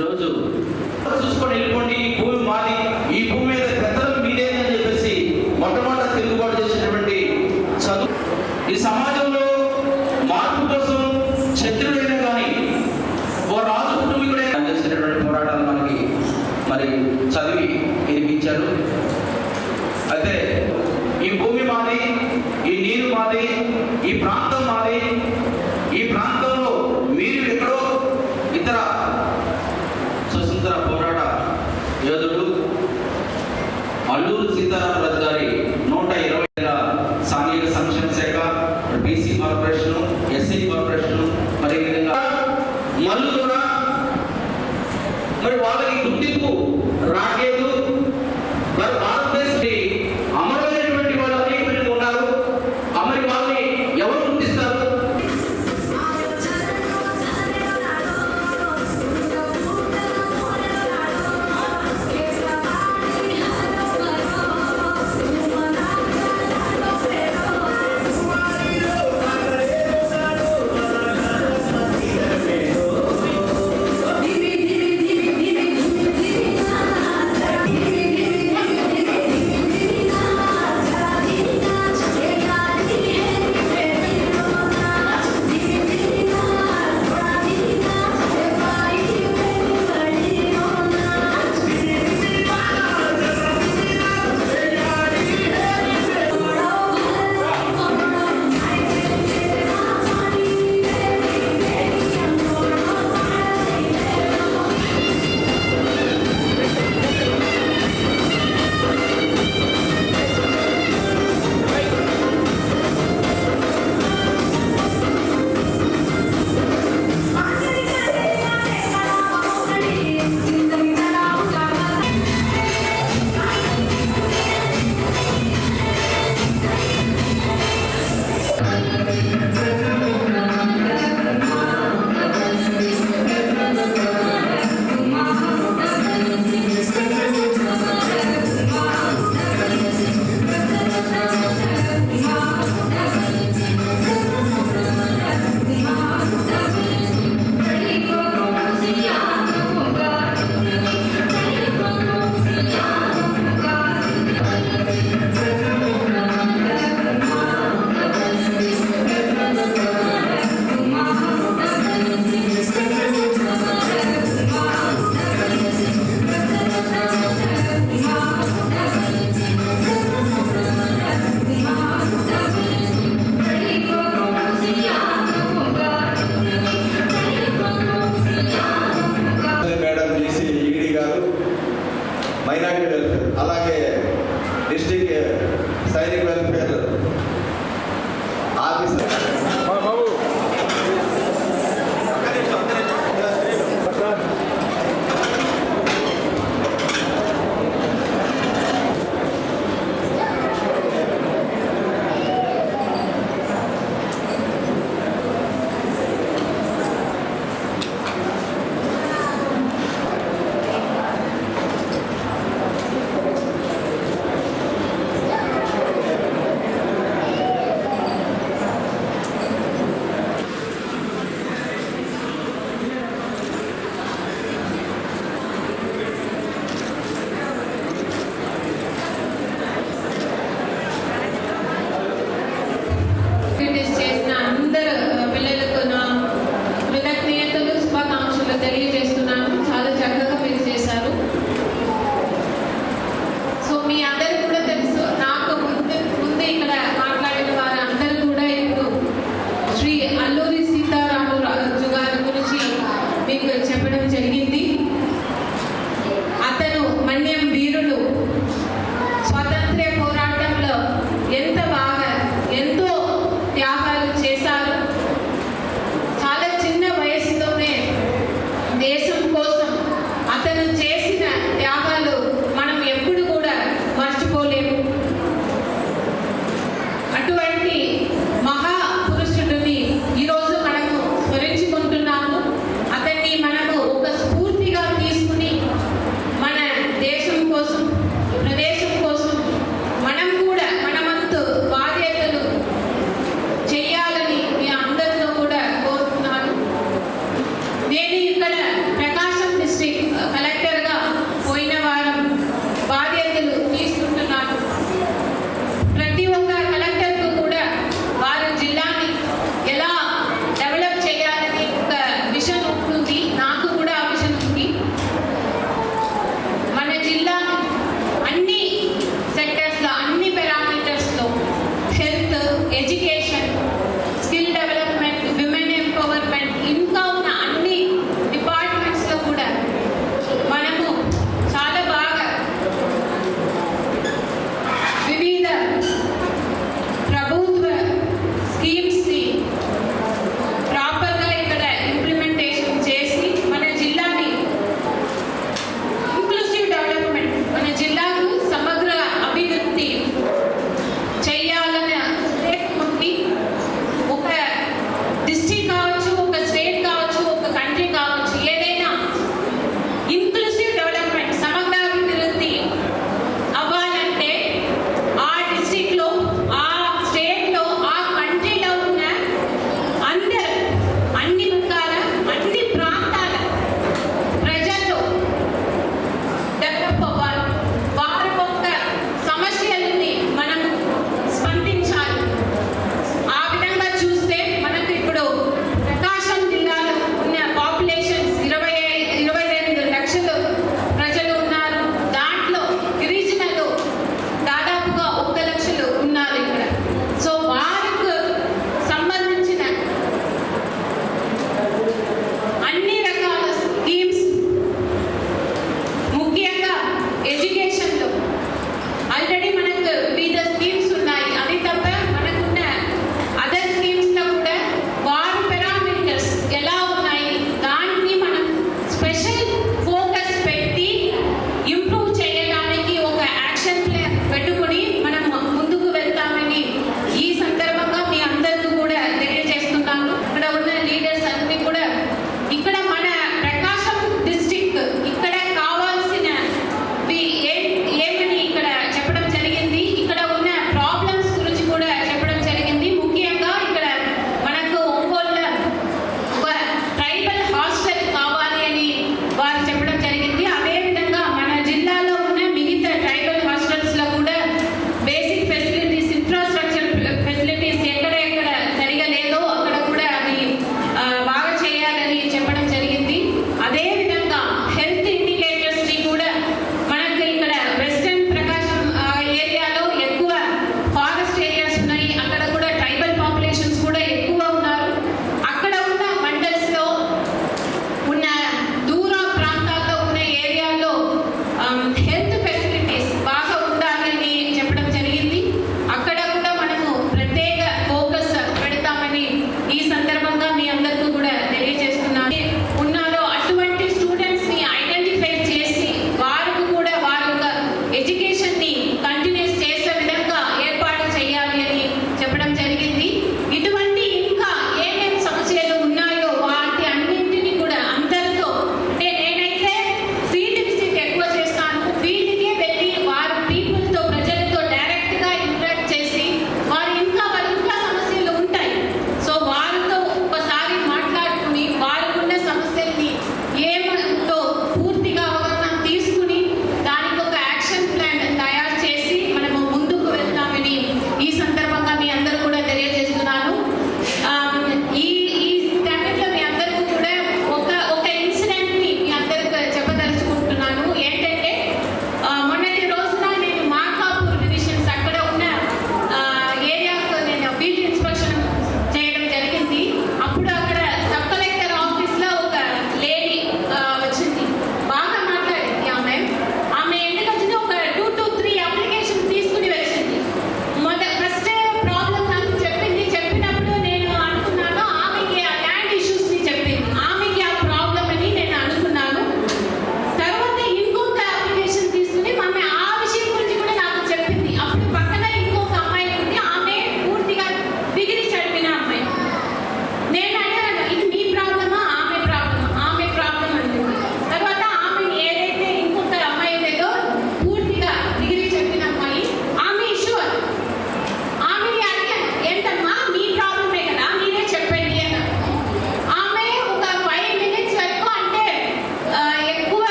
ఈరోజు చూసుకొని వెళ్ళిపోండి ఈ భూమి మాది ఈ భూమి మీద పెద్దలు మీదేదని చెప్పేసి మొట్టమొదట తిరుగుబాటు చేసినటువంటి చదువు. ఈ సమాజంలో మార్పు కోసం శత్రుడైనా కానీ ఓ రాజు కుటుంబీకుడైనా చేసినటువంటి పోరాటాలు మనకి మరి చదివి వినిపించారు. అయితే ఈ భూమి మాది ఈ నీరు మాది ఈ ప్రాంతం మాది তাদের কিন্তু রাগে